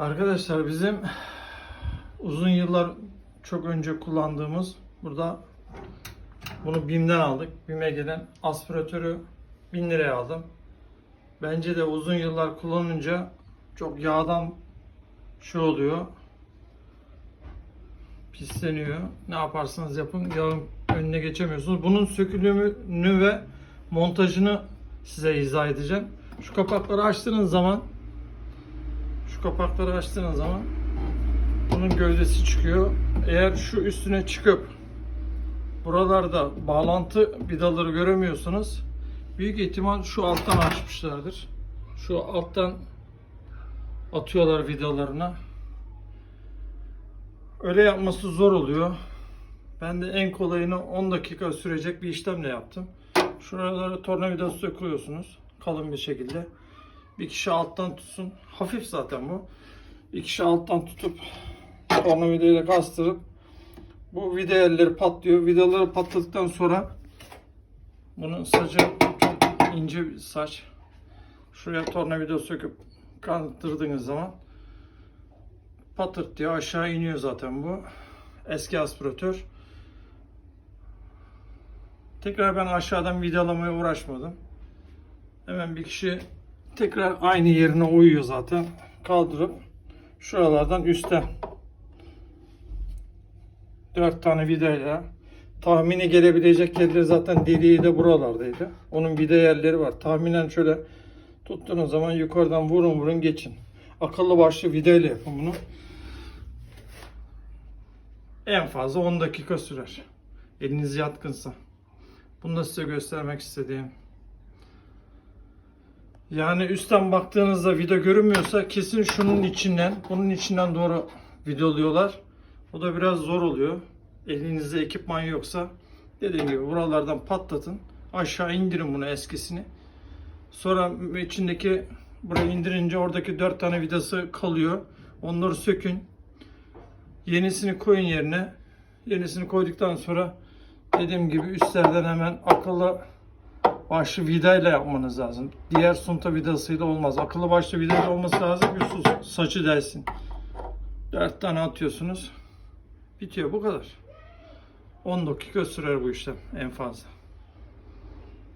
Arkadaşlar bizim uzun yıllar çok önce kullandığımız burada bunu BİM'den aldık. BİM'e gelen aspiratörü 1000 liraya aldım. Bence de uzun yıllar kullanınca çok yağdan şey oluyor. Pisleniyor. Ne yaparsanız yapın yağın önüne geçemiyorsunuz. Bunun sökülümünü ve montajını size izah edeceğim. Şu kapakları açtığınız zaman kapakları açtığınız zaman bunun gövdesi çıkıyor. Eğer şu üstüne çıkıp buralarda bağlantı vidaları göremiyorsanız büyük ihtimal şu alttan açmışlardır. Şu alttan atıyorlar vidalarına. Öyle yapması zor oluyor. Ben de en kolayını 10 dakika sürecek bir işlemle yaptım. Şuraları tornavida söküyorsunuz kalın bir şekilde. Bir kişi alttan tutsun. Hafif zaten bu. Bir kişi alttan tutup tornavidayla kastırıp bu vida yerleri patlıyor. Vidaları patladıktan sonra bunun sacı çok ince bir saç. Şuraya tornavida söküp kandırdığınız zaman patırt diye aşağı iniyor zaten bu. Eski aspiratör. Tekrar ben aşağıdan vidalamaya uğraşmadım. Hemen bir kişi tekrar aynı yerine uyuyor zaten. Kaldırıp şuralardan üstten dört tane vidayla tahmini gelebilecek yerleri zaten deliği de buralardaydı. Onun vida yerleri var. Tahminen şöyle tuttuğunuz zaman yukarıdan vurun vurun geçin. Akıllı başlı vidayla yapın bunu. En fazla 10 dakika sürer. Eliniz yatkınsa. Bunu da size göstermek istediğim. Yani üstten baktığınızda video görünmüyorsa kesin şunun içinden, bunun içinden doğru videoluyorlar. O da biraz zor oluyor. Elinizde ekipman yoksa dediğim gibi buralardan patlatın. Aşağı indirin bunu eskisini. Sonra içindeki buraya indirince oradaki dört tane vidası kalıyor. Onları sökün. Yenisini koyun yerine. Yenisini koyduktan sonra dediğim gibi üstlerden hemen akıllı başlı vidayla yapmanız lazım. Diğer sunta vidasıyla olmaz. Akıllı başlı vidayla olması lazım ki saçı delsin. Dört tane atıyorsunuz. Bitiyor bu kadar. 10 dakika sürer bu işlem en fazla.